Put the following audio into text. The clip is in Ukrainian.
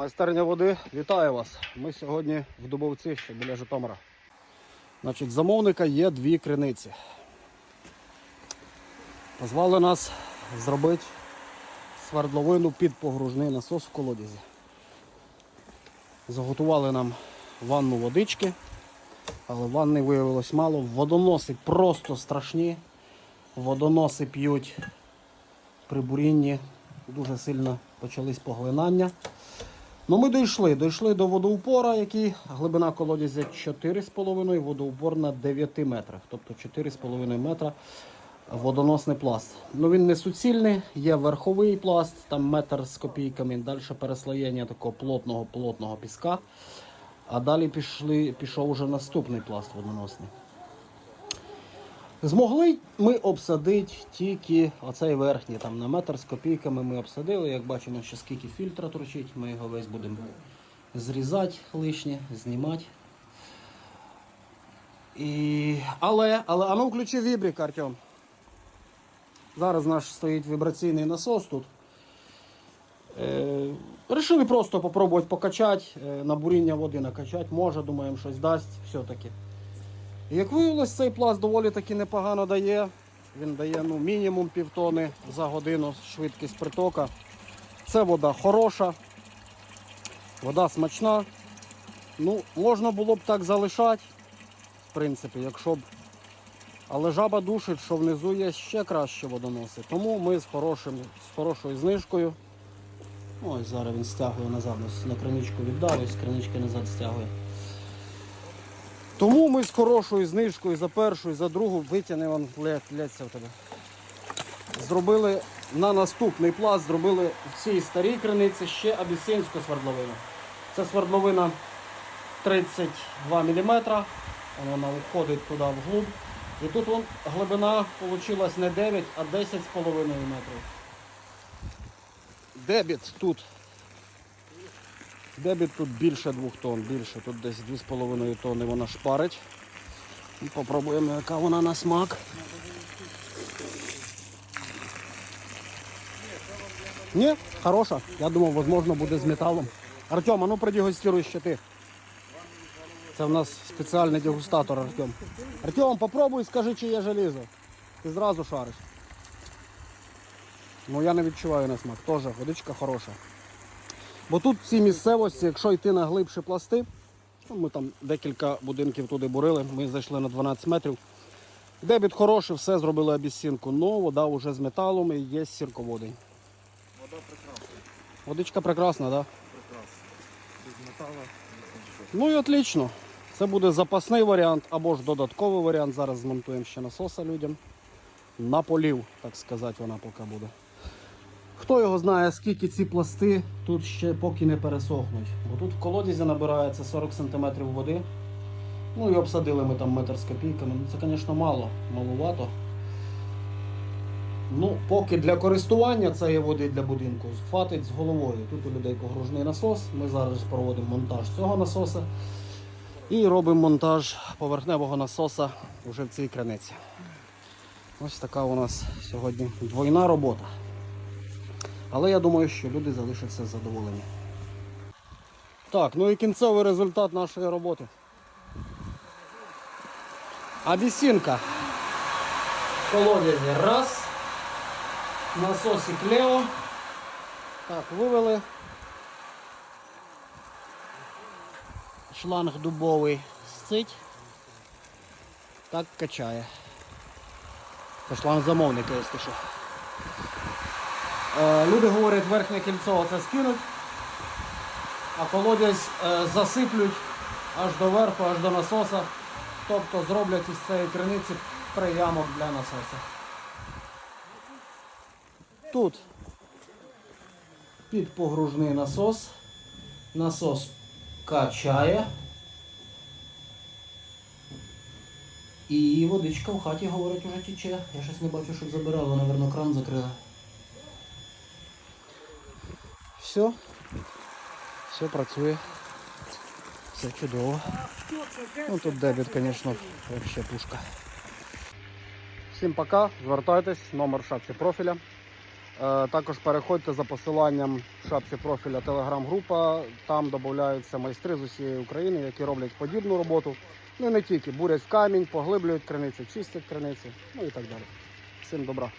Майстерня води, вітаю вас. Ми сьогодні в Дубовці, що біля Житомира. Значить, замовника є дві криниці. Позвали нас зробити свердловину під погружний насос в колодязі. Заготували нам ванну водички, але ванни виявилось мало. Водоноси просто страшні. Водоноси п'ють при бурінні. Дуже сильно почались поглинання. Ну ми дійшли. Дійшли до водоупора, який глибина колодязя 4,5, водоупор на 9 метрах. Тобто 4,5 метра водоносний пласт. Ну він не суцільний, є верховий пласт, там метр з копійками, далі переслоєння такого плотного плотного піска. А далі пішли, пішов уже наступний пласт водоносний. Змогли ми обсадити тільки оцей верхній, там на метр з копійками ми обсадили. Як бачимо, ще скільки фільтра торчить, ми його весь будемо зрізати лишнє, знімати. І... Але, але, а ну включи вібрик, Артем. Зараз наш стоїть вібраційний насос тут. Е, Рішили просто попробувати покачати, е, на буріння води накачати. Може, думаємо, щось дасть все-таки. Як виявилось, цей пласт доволі таки непогано дає. Він дає ну, мінімум півтони за годину швидкість притока. Це вода хороша, вода смачна. Ну, можна було б так залишати, в принципі, якщо б. Але жаба душить, що внизу є ще краще водоноси. Тому ми з, хорошим, з хорошою знижкою. Ось зараз він стягує назад, на криничку віддав, ось кринички назад стягує. Тому ми з хорошою знижкою за першу і за другу витягнемо вон лється в тебе. Зробили на наступний пласт, зробили в цій старій криниці ще абісинську свердловину. Це свердловина 32 мм, вона входить туди вглуб. І тут вон глибина вийшла не 9, а 10,5 метрів. Дебіт тут. Дебіт тут більше 2 тонн, більше, тут десь 2,5 тонни вона шпарить. І попробуємо, яка вона на смак. Ні, хороша. Я думав, можливо, буде з металом. Артем, а ну продегустируй ще ти. Це в нас спеціальний дегустатор Артем. Артем, попробуй, скажи, чи є желізо. Ти зразу шариш. Ну я не відчуваю на смак. Теж водичка хороша. Бо тут в цій місцевості, якщо йти на глибші пласти, ну, ми там декілька будинків туди бурили, ми зайшли на 12 метрів. Дебіт хороший, все зробили обіцінку, але вода вже з металом і є сірководень. Вода прекрасна, Водичка прекрасна, так? Да? прекрасна. Без металу. Ну і отлично. Це буде запасний варіант або ж додатковий варіант. Зараз змонтуємо ще насоса людям. На полів, так сказати, вона поки буде. Хто його знає, скільки ці пласти тут ще поки не пересохнуть. Бо тут в колодязі набирається 40 см води. Ну і обсадили ми там метр з копійками. Ну це, звісно, мало, маловато. Ну, поки для користування цієї води для будинку хватить з головою. Тут у людей погружний насос. Ми зараз проводимо монтаж цього насоса і робимо монтаж поверхневого насоса вже в цій краниці. Ось така у нас сьогодні двойна робота. Але я думаю, що люди залишаться задоволені. Так, ну і кінцевий результат нашої роботи. Абісінка. Колодязі раз. Насосик Лео. Так, вивели. Шланг дубовий сцить. Так качає. Це шланг замовника, якщо що. Е, люди говорять, верхнє кільцо оце скинуть, а колодязь е, засиплють аж до верху, аж до насоса. Тобто зроблять із цієї криниці приямок для насоса. Тут підпогружний насос. Насос качає. І водичка в хаті, говорить, уже тече. Я щось не бачу, щоб забирало, напевно, кран закрили. Все. Все працює. Все чудово. Ну тут дебіт, звісно, взагалі пушка. Всім пока, звертайтесь, номер шапці профіля. Е, Також переходьте за посиланням в шапці профіля телеграм-група. Там додаються майстри з усієї України, які роблять подібну роботу. Ну і не тільки бурять камінь, поглиблюють криниці, чистять криниці, ну і так далі. Всім добра.